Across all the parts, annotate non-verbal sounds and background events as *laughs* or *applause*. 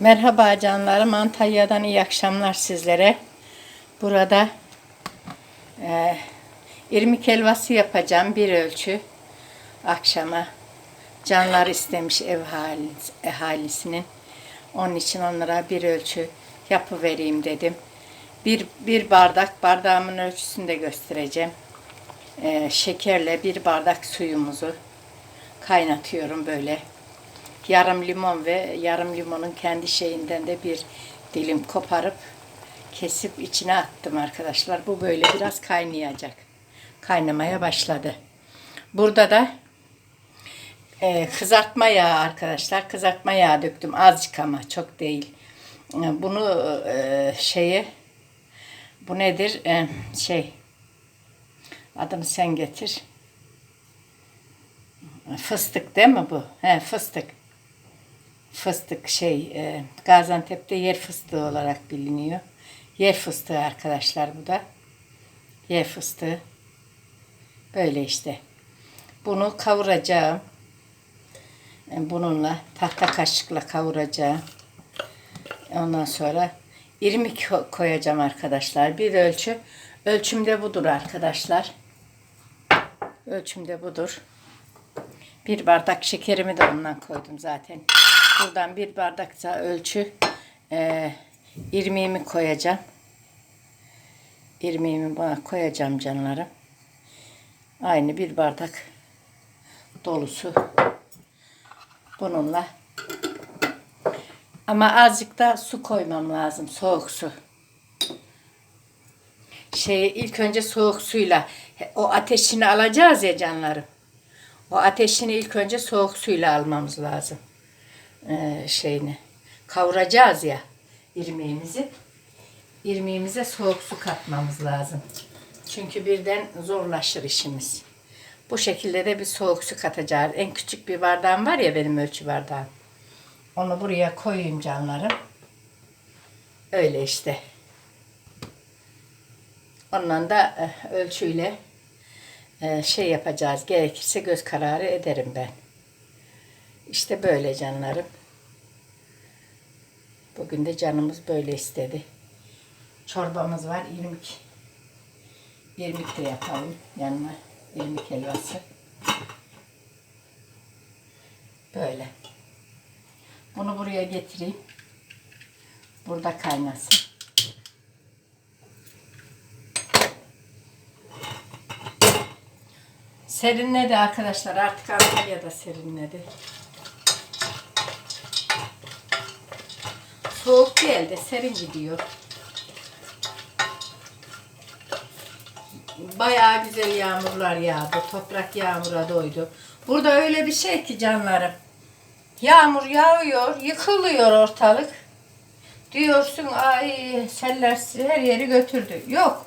Merhaba canlarım. Antalya'dan iyi akşamlar sizlere. Burada e, irmik helvası yapacağım bir ölçü akşama. Canlar istemiş ev halis- ahalisinin. Onun için onlara bir ölçü yapıvereyim dedim. Bir, bir bardak, bardağımın ölçüsünü de göstereceğim. E, şekerle bir bardak suyumuzu kaynatıyorum böyle yarım limon ve yarım limonun kendi şeyinden de bir dilim koparıp kesip içine attım arkadaşlar. Bu böyle biraz kaynayacak. Kaynamaya başladı. Burada da e, kızartma yağı arkadaşlar. Kızartma yağı döktüm. Azıcık ama çok değil. E, Bunu e, şeye bu nedir? E, şey adını sen getir. Fıstık değil mi bu? He fıstık fıstık şey e, Gaziantep'te yer fıstığı olarak biliniyor. Yer fıstığı arkadaşlar bu da. Yer fıstığı. Böyle işte. Bunu kavuracağım. E, Bununla tahta kaşıkla kavuracağım. Ondan sonra irmik ko- koyacağım arkadaşlar. Bir ölçü. Ölçüm de budur arkadaşlar. Ölçüm de budur. Bir bardak şekerimi de ondan koydum zaten. Buradan bir bardaksa ölçü e, irmiğimi koyacağım. İrmiğimi bana koyacağım canlarım. Aynı bir bardak dolusu bununla. Ama azıcık da su koymam lazım. Soğuk su. Şey ilk önce soğuk suyla o ateşini alacağız ya canlarım. O ateşini ilk önce soğuk suyla almamız lazım. Ee, şeyini kavuracağız ya irmiğimizi. İrmiğimize soğuk su katmamız lazım. Çünkü birden zorlaşır işimiz. Bu şekilde de bir soğuk su katacağız. En küçük bir bardağım var ya benim ölçü bardağım. Onu buraya koyayım canlarım. Öyle işte. Ondan da eh, ölçüyle eh, şey yapacağız. Gerekirse göz kararı ederim ben. İşte böyle canlarım. Bugün de canımız böyle istedi. Çorbamız var. irmik. İrmik de yapalım yanına. İrmik helvası. Böyle. Bunu buraya getireyim. Burada kaynasın. Serinledi arkadaşlar. Artık Antalya'da serinledi. Soğuk değil de serin gidiyor. Bayağı güzel yağmurlar yağdı. Toprak yağmura doydu. Burada öyle bir şey ki canlarım. Yağmur yağıyor, yıkılıyor ortalık. Diyorsun ay seller her yeri götürdü. Yok.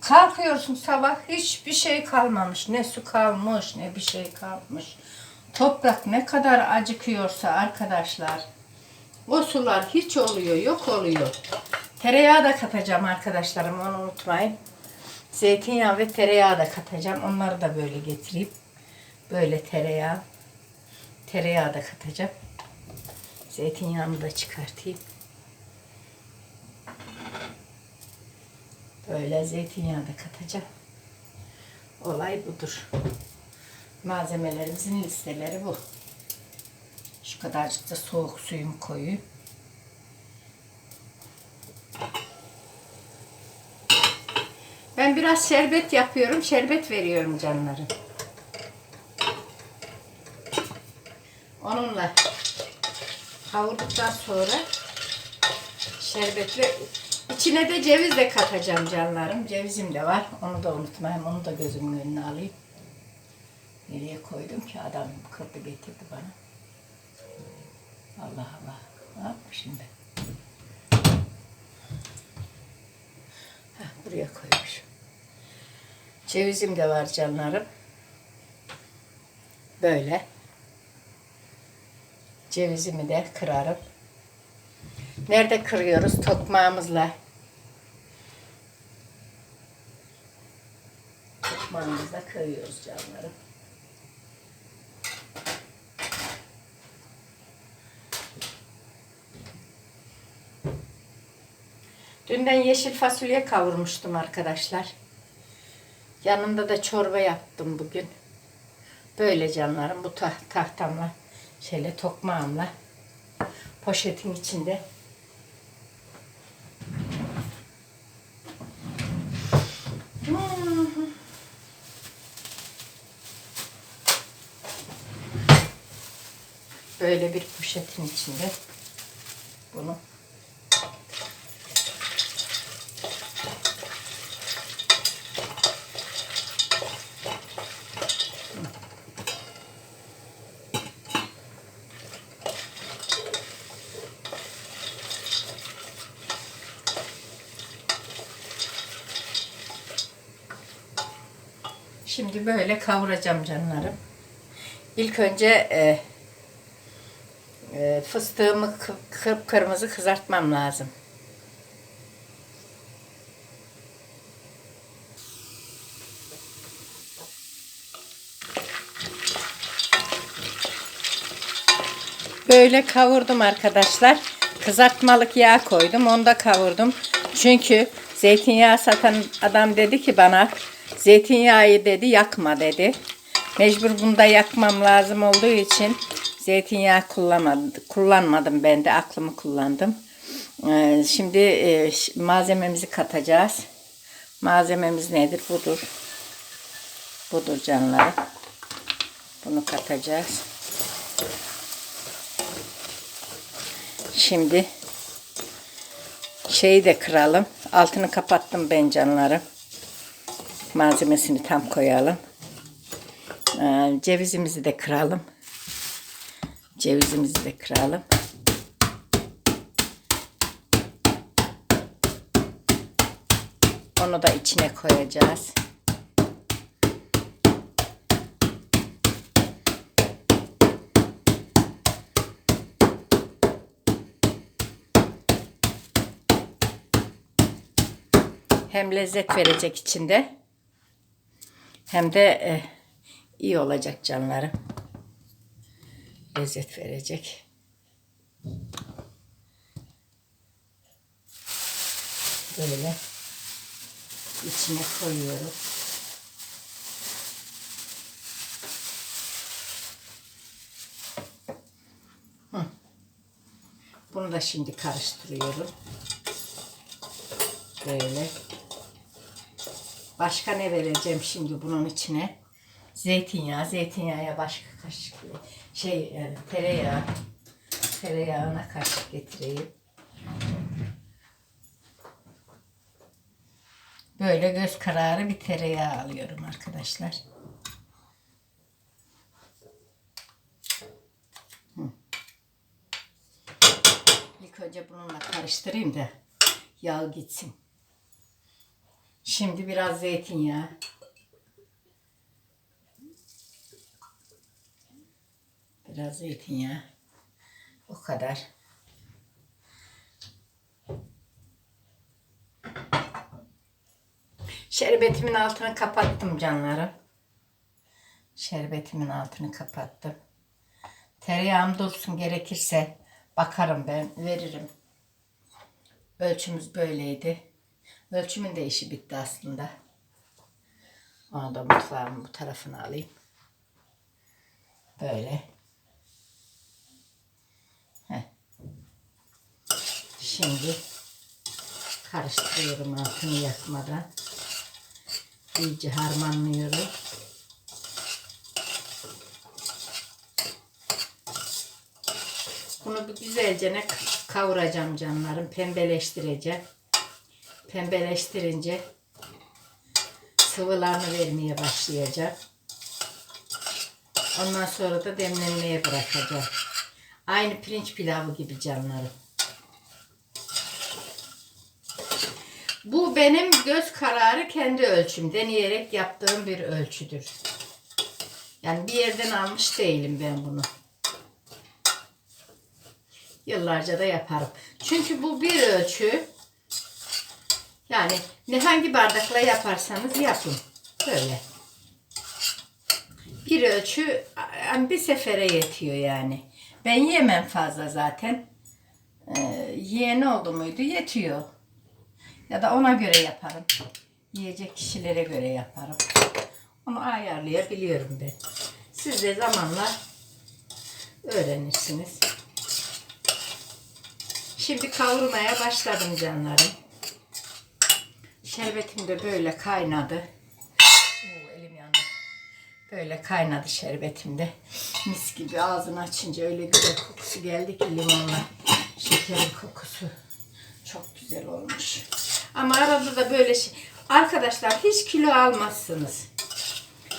Kalkıyorsun sabah hiçbir şey kalmamış. Ne su kalmış ne bir şey kalmış. Toprak ne kadar acıkıyorsa arkadaşlar. O sular hiç oluyor yok oluyor. Tereyağı da katacağım arkadaşlarım onu unutmayın. Zeytinyağı ve tereyağı da katacağım. Onları da böyle getireyim. Böyle tereyağı. Tereyağı da katacağım. Zeytinyağını da çıkartayım. Böyle zeytinyağı da katacağım. Olay budur. Malzemelerimizin listeleri bu. Şu kadarcık da soğuk suyumu koyayım. Ben biraz şerbet yapıyorum. Şerbet veriyorum canlarım. Onunla kavurduktan sonra şerbetle içine de ceviz de katacağım canlarım. Cevizim de var. Onu da unutmayayım. Onu da gözümün önüne alayım. Nereye koydum ki adam kırdı getirdi bana. Allah Allah. Ne yapmış şimdi? Heh, buraya koymuş. Cevizim de var canlarım. Böyle. Cevizimi de kırarım. Nerede kırıyoruz? Tokmağımızla. Tokmağımızla kırıyoruz canlarım. Dünden yeşil fasulye kavurmuştum arkadaşlar. Yanında da çorba yaptım bugün. Böyle canlarım bu ta- tahtamla, şeyle tokmağımla poşetin içinde. Böyle bir poşetin içinde bunu Böyle kavuracağım canlarım. İlk önce e, e, fıstığımı kı- kıpkırmızı kızartmam lazım. Böyle kavurdum arkadaşlar. Kızartmalık yağ koydum. Onu da kavurdum. Çünkü zeytinyağı satan adam dedi ki bana zeytinyağı dedi yakma dedi. Mecbur bunda yakmam lazım olduğu için zeytinyağı kullanmadım, kullanmadım ben de aklımı kullandım. Ee, Şimdi e, malzememizi katacağız. Malzememiz nedir? Budur. Budur canlarım. Bunu katacağız. Şimdi şeyi de kıralım. Altını kapattım ben canlarım. Malzemesini tam koyalım. Ee, cevizimizi de kıralım. Cevizimizi de kıralım. Onu da içine koyacağız. Hem lezzet verecek içinde hem de e, iyi olacak canlarım. Lezzet verecek. Böyle içine koyuyorum. Hı. Bunu da şimdi karıştırıyorum. Böyle. Başka ne vereceğim şimdi bunun içine? Zeytinyağı, zeytinyağı başka kaşık şey e, tereyağı. Tereyağına kaşık getireyim. Böyle göz kararı bir tereyağı alıyorum arkadaşlar. Hı. İlk önce bununla karıştırayım da yağ gitsin. Şimdi biraz zeytinyağı. Biraz zeytinyağı. O kadar. Şerbetimin altını kapattım canlarım. Şerbetimin altını kapattım. Tereyağım dursun gerekirse bakarım ben veririm. Ölçümüz böyleydi. Ölçümün de işi bitti aslında. Onu da mutfağımın bu tarafına alayım. Böyle. Heh. Şimdi karıştırıyorum altını yakmadan. İyice harmanlıyorum. Bunu bir güzelce ne kavuracağım canlarım. Pembeleştireceğim. Pembeleştirince sıvılarını vermeye başlayacağım. Ondan sonra da demlenmeye bırakacağım. Aynı pirinç pilavı gibi canlarım. Bu benim göz kararı kendi ölçüm. Deneyerek yaptığım bir ölçüdür. Yani bir yerden almış değilim ben bunu. Yıllarca da yaparım. Çünkü bu bir ölçü. Yani ne hangi bardakla yaparsanız yapın. Böyle. Bir ölçü bir sefere yetiyor yani. Ben yemem fazla zaten. Ee, yiyen oldu muydu yetiyor. Ya da ona göre yaparım. Yiyecek kişilere göre yaparım. Onu ayarlayabiliyorum ben. Siz de zamanla öğrenirsiniz. Şimdi kavurmaya başladım canlarım. Şerbetim de böyle kaynadı. Oo, elim yandı. Böyle kaynadı şerbetim de. Mis gibi ağzını açınca öyle güzel kokusu geldi ki limonla. Şekerin kokusu. Çok güzel olmuş. Ama arada da böyle şey. Arkadaşlar hiç kilo almazsınız.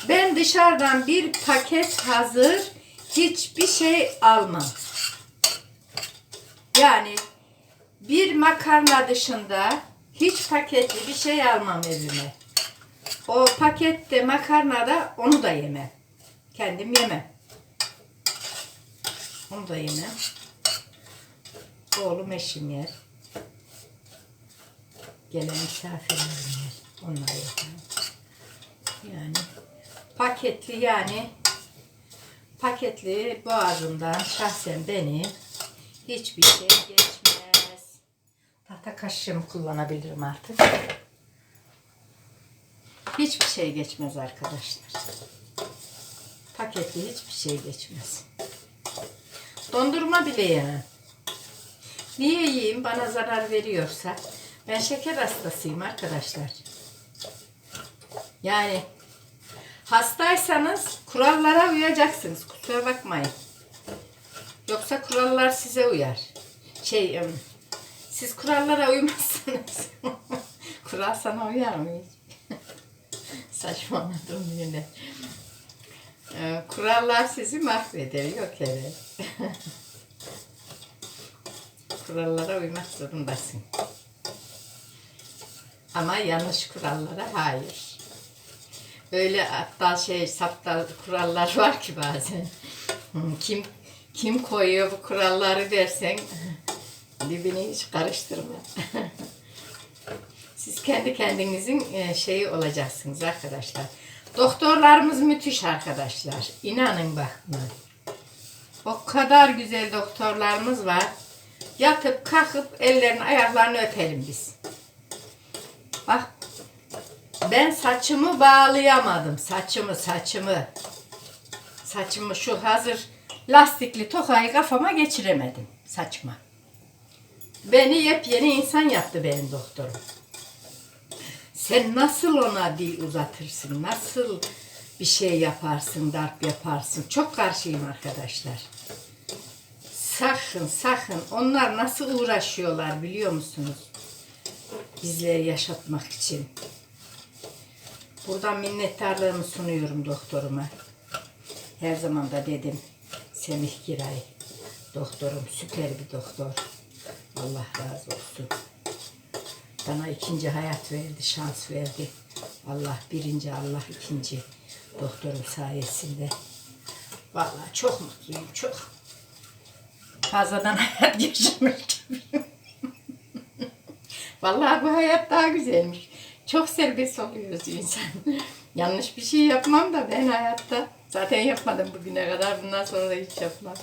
Ben dışarıdan bir paket hazır hiçbir şey almam. Yani bir makarna dışında hiç paketli bir şey almam evime. O pakette makarnada onu da yemem. Kendim yemem. Onu da yemem. Oğlum eşim yer. Gelen misafirlerim yer. Onlar yaparım. Yani paketli yani paketli boğazımdan şahsen benim hiçbir şey geçmez. Kaşığımı kullanabilirim artık. Hiçbir şey geçmez arkadaşlar. Paketli hiçbir şey geçmez. Dondurma bile yemem. Niye yiyeyim bana zarar veriyorsa? Ben şeker hastasıyım arkadaşlar. Yani hastaysanız kurallara uyacaksınız. Kusura bakmayın. Yoksa kurallar size uyar. Şey, siz kurallara uymazsınız. *laughs* Kural sana uyar mı hiç? *laughs* Saçmaladım yine. Ee, kurallar sizi mahveder. Yok evet. *laughs* Kurallara uymak zorundasın. Ama yanlış kurallara hayır. Öyle hatta şey saptal kurallar var ki bazen. Kim kim koyuyor bu kuralları dersen dibini hiç karıştırma. Siz kendi kendinizin e, şeyi olacaksınız arkadaşlar. Doktorlarımız müthiş arkadaşlar. İnanın bak. O kadar güzel doktorlarımız var. Yatıp kalkıp ellerini ayaklarını öpelim biz. Bak ben saçımı bağlayamadım. Saçımı saçımı. Saçımı şu hazır lastikli tokayı kafama geçiremedim saçma. Beni yepyeni insan yaptı benim doktorum. Sen nasıl ona dil uzatırsın? Nasıl bir şey yaparsın, darp yaparsın? Çok karşıyım arkadaşlar. Sakın sakın onlar nasıl uğraşıyorlar biliyor musunuz? Bizleri yaşatmak için. Buradan minnettarlığımı sunuyorum doktoruma. Her zaman da dedim Semih Giray doktorum süper bir doktor. Allah razı olsun. Bana ikinci hayat verdi, şans verdi. Allah birinci, Allah ikinci doktorum sayesinde. Vallahi çok mutluyum, çok. Fazladan *laughs* hayat gibiyim. Vallahi bu hayat daha güzelmiş. Çok serbest oluyoruz insan. Yanlış bir şey yapmam da ben hayatta. Zaten yapmadım bugüne kadar. Bundan sonra da hiç yapmam.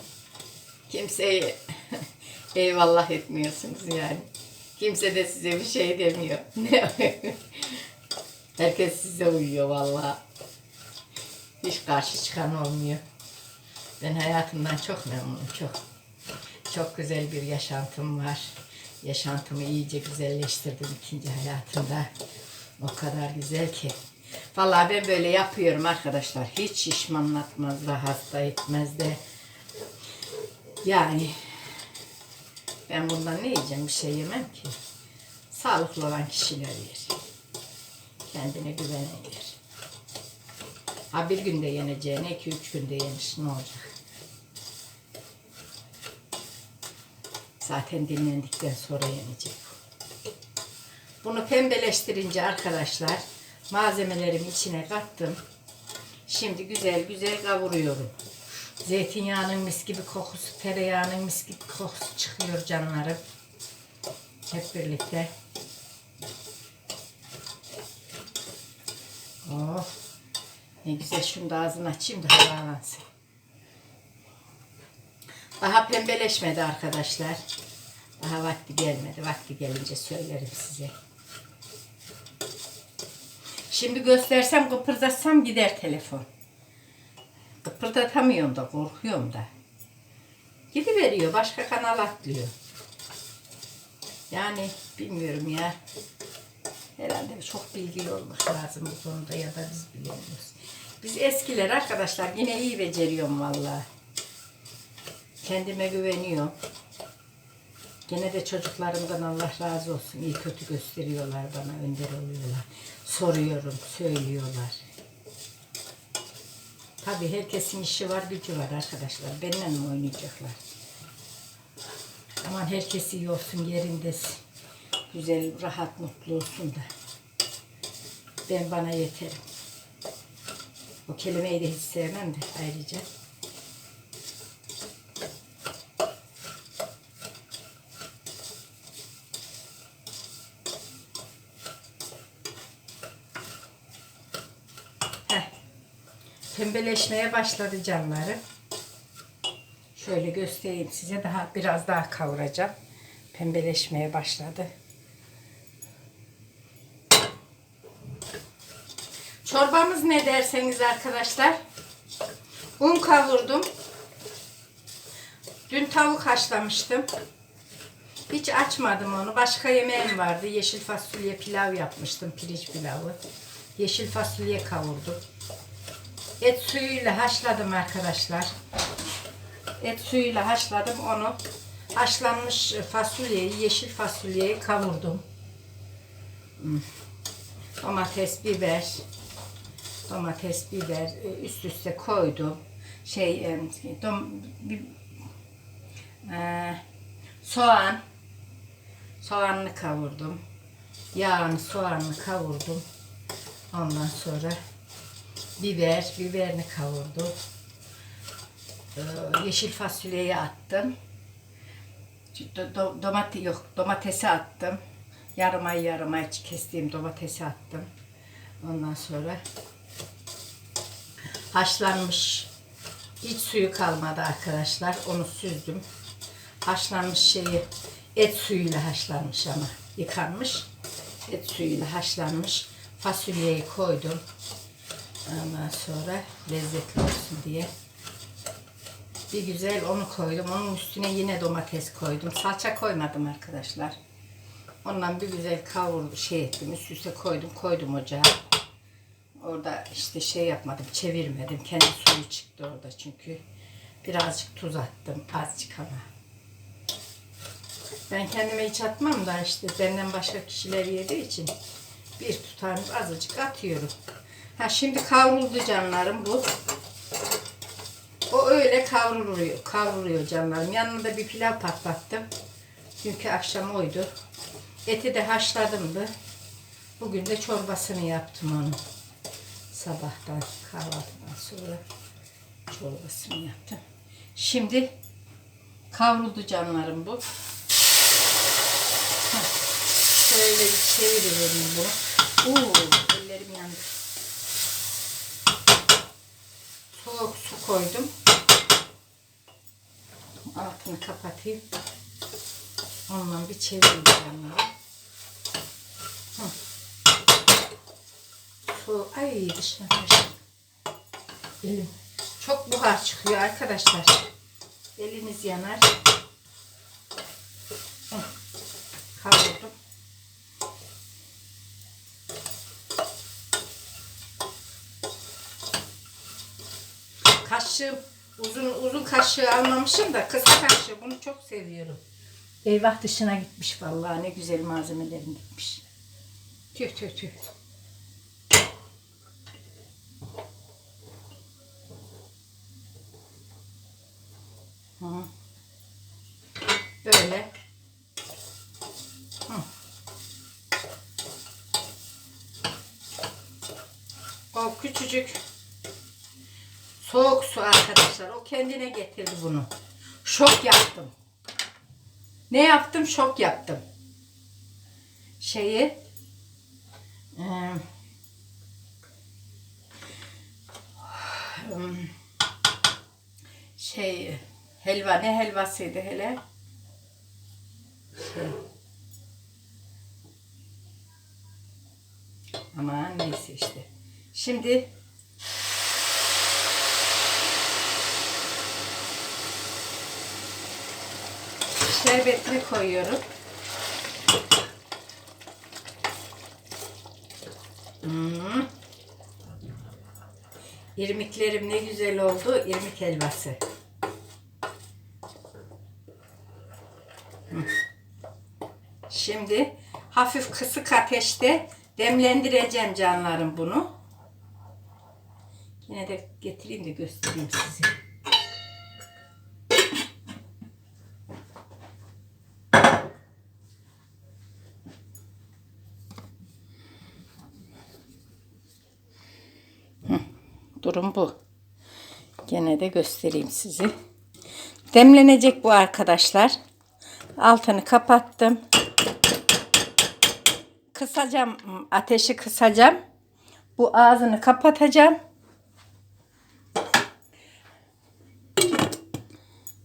Kimseye eyvallah etmiyorsunuz yani. Kimse de size bir şey demiyor. *laughs* Herkes size uyuyor vallahi. Hiç karşı çıkan olmuyor. Ben hayatımdan çok memnunum, çok. Çok güzel bir yaşantım var. Yaşantımı iyice güzelleştirdim ikinci hayatımda. O kadar güzel ki. Vallahi ben böyle yapıyorum arkadaşlar. Hiç şişmanlatmaz da hasta etmez de. Yani ben bundan ne yiyeceğim? Bir şey yemem ki. Sağlıklı olan kişiler yer. Kendine güvenen yer. Ha bir günde yeneceğine iki üç günde yenir. Ne olacak? Zaten dinlendikten sonra yenecek bu. Bunu pembeleştirince arkadaşlar malzemelerimi içine kattım. Şimdi güzel güzel kavuruyorum. Zeytinyağının mis gibi kokusu, tereyağının mis gibi kokusu çıkıyor canlarım. Hep birlikte. Oh. Ne güzel şunu da ağzını açayım da havalansın. Daha pembeleşmedi arkadaşlar. Daha vakti gelmedi. Vakti gelince söylerim size. Şimdi göstersem kıpırdatsam gider telefon. Kıpırdatamıyorum da korkuyorum da. Gidiveriyor başka kanal atlıyor. Yani bilmiyorum ya. Herhalde çok bilgili olmak lazım bu konuda ya da biz bilemiyoruz. Biz eskiler arkadaşlar yine iyi beceriyorum vallahi. Kendime güveniyorum. Gene de çocuklarımdan Allah razı olsun. İyi kötü gösteriyorlar bana, önder oluyorlar. Soruyorum, söylüyorlar. Tabii herkesin işi var, gücü var arkadaşlar. Benimle mi oynayacaklar? Aman herkes iyi olsun, yerindesin. Güzel, rahat, mutlu olsun da. Ben bana yeterim. O kelimeyi de hiç sevmem de ayrıca. Pembeleşmeye başladı canları. Şöyle göstereyim size daha biraz daha kavuracağım. Pembeleşmeye başladı. Çorbamız ne derseniz arkadaşlar. Un kavurdum. Dün tavuk haşlamıştım. Hiç açmadım onu. Başka yemeğim vardı. Yeşil fasulye pilav yapmıştım. Pirinç pilavı. Yeşil fasulye kavurdum. Et suyuyla haşladım arkadaşlar. Et suyuyla haşladım onu. Haşlanmış fasulyeyi, yeşil fasulyeyi kavurdum. Domates, biber, domates, biber e, üst üste koydum. Şey, e, dom, bir, e, soğan, soğanını kavurdum. Yağını, soğanını kavurdum. Ondan sonra biber, biberini kavurdum. Ee, yeşil fasulyeyi attım. Do, do, domates yok, domatesi attım. Yarım ay yarım ay kestiğim domatesi attım. Ondan sonra haşlanmış hiç suyu kalmadı arkadaşlar. Onu süzdüm. Haşlanmış şeyi et suyuyla haşlanmış ama yıkanmış. Et suyuyla haşlanmış. Fasulyeyi koydum. Ondan sonra lezzetli olsun diye. Bir güzel onu koydum. Onun üstüne yine domates koydum. Salça koymadım arkadaşlar. Ondan bir güzel kavur şey ettim. Üst üste koydum. Koydum ocağa. Orada işte şey yapmadım. Çevirmedim. Kendi suyu çıktı orada çünkü. Birazcık tuz attım. Azıcık ama. Ben kendime hiç atmam da işte benden başka kişiler yediği için bir tutar azıcık atıyorum. Ha şimdi kavruldu canlarım bu. O öyle kavruluyor, kavruluyor canlarım. Yanına da bir pilav patlattım. Çünkü akşam oydu. Eti de haşladımdı. Bugün de çorbasını yaptım onu. Sabahtan kahvaltıdan sonra çorbasını yaptım. Şimdi kavruldu canlarım bu. Şöyle bir çevirivereyim bunu. Oo, ellerim yandı. Soğuk su koydum. Altını kapatayım. Ondan bir. Hı. Soğuk. Ay taştı. Elim. Çok buhar çıkıyor arkadaşlar. Eliniz yanar. Hı. Kavurdum. Kaşığım uzun uzun kaşığı almamışım da kısa kaşığı bunu çok seviyorum. Eyvah dışına gitmiş vallahi ne güzel malzemelerim gitmiş. Tüh tüh tüh. Hı. Böyle. Hı. O küçücük soğuk su arkadaşlar. O kendine getirdi bunu. Şok yaptım. Ne yaptım? Şok yaptım. Şeyi ım, şey helva ne helvasıydı hele? Şey, Aman neyse işte. Şimdi şerbetini koyuyorum. Hmm. İrmiklerim ne güzel oldu. İrmik helvası. Hmm. Şimdi hafif kısık ateşte demlendireceğim canlarım bunu. Yine de getireyim de göstereyim size. Durum bu. Gene de göstereyim sizi. Demlenecek bu arkadaşlar. Altını kapattım. Kısacağım ateşi kısacağım. Bu ağzını kapatacağım.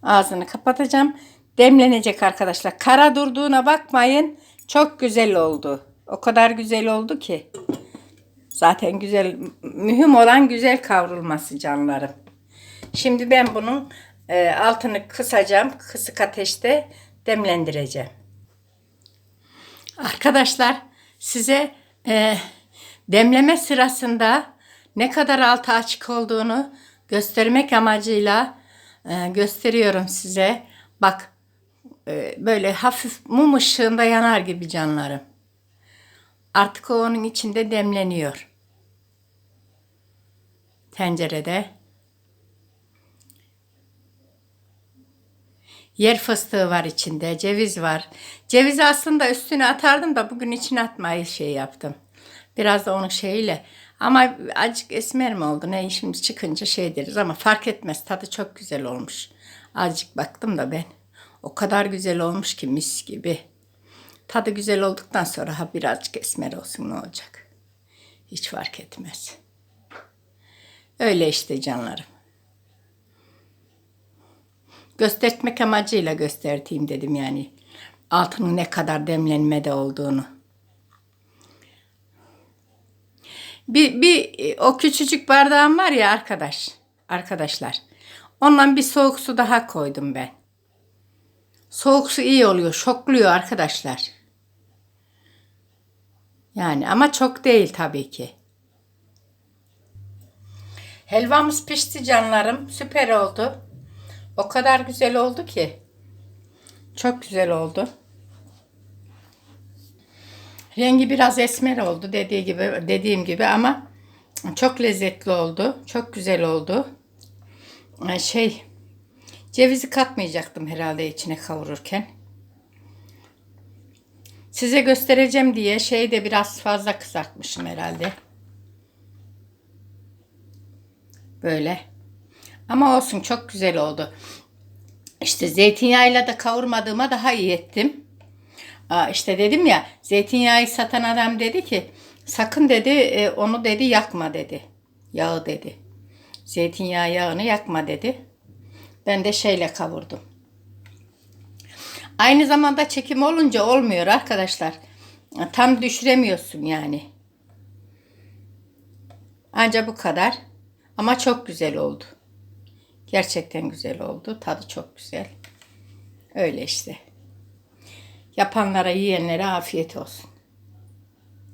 Ağzını kapatacağım. Demlenecek arkadaşlar. Kara durduğuna bakmayın. Çok güzel oldu. O kadar güzel oldu ki. Zaten güzel, mühim olan güzel kavrulması canlarım. Şimdi ben bunun e, altını kısacağım. Kısık ateşte demlendireceğim. Arkadaşlar size e, demleme sırasında ne kadar altı açık olduğunu göstermek amacıyla e, gösteriyorum size. Bak e, böyle hafif mum ışığında yanar gibi canlarım. Artık o onun içinde demleniyor. Tencerede. Yer fıstığı var içinde, ceviz var. Cevizi aslında üstüne atardım da bugün içine atmayı şey yaptım. Biraz da onun şeyiyle. Ama azıcık esmer mi oldu ne şimdi çıkınca şey deriz ama fark etmez. Tadı çok güzel olmuş. Azıcık baktım da ben. O kadar güzel olmuş ki mis gibi. Tadı güzel olduktan sonra ha birazcık esmer olsun ne olacak. Hiç fark etmez. Öyle işte canlarım. Göstermek amacıyla gösterteyim dedim yani. Altının ne kadar demlenmede olduğunu. Bir, bir o küçücük bardağım var ya arkadaş. Arkadaşlar. Ondan bir soğuk su daha koydum ben. Soğuk su iyi oluyor. Şokluyor arkadaşlar. Yani ama çok değil tabii ki. Helvamız pişti canlarım. Süper oldu. O kadar güzel oldu ki. Çok güzel oldu. Rengi biraz esmer oldu dediği gibi dediğim gibi ama çok lezzetli oldu. Çok güzel oldu. Ee, Şey cevizi katmayacaktım herhalde içine kavururken. Size göstereceğim diye şeyi de biraz fazla kızartmışım herhalde. Böyle. Ama olsun çok güzel oldu. İşte zeytinyağıyla da kavurmadığıma daha iyi ettim. Aa, işte dedim ya zeytinyağı satan adam dedi ki sakın dedi e, onu dedi yakma dedi. Yağı dedi. Zeytinyağı yağını yakma dedi. Ben de şeyle kavurdum. Aynı zamanda çekim olunca olmuyor arkadaşlar. Tam düşüremiyorsun yani. Anca bu kadar. Ama çok güzel oldu. Gerçekten güzel oldu. Tadı çok güzel. Öyle işte. Yapanlara, yiyenlere afiyet olsun.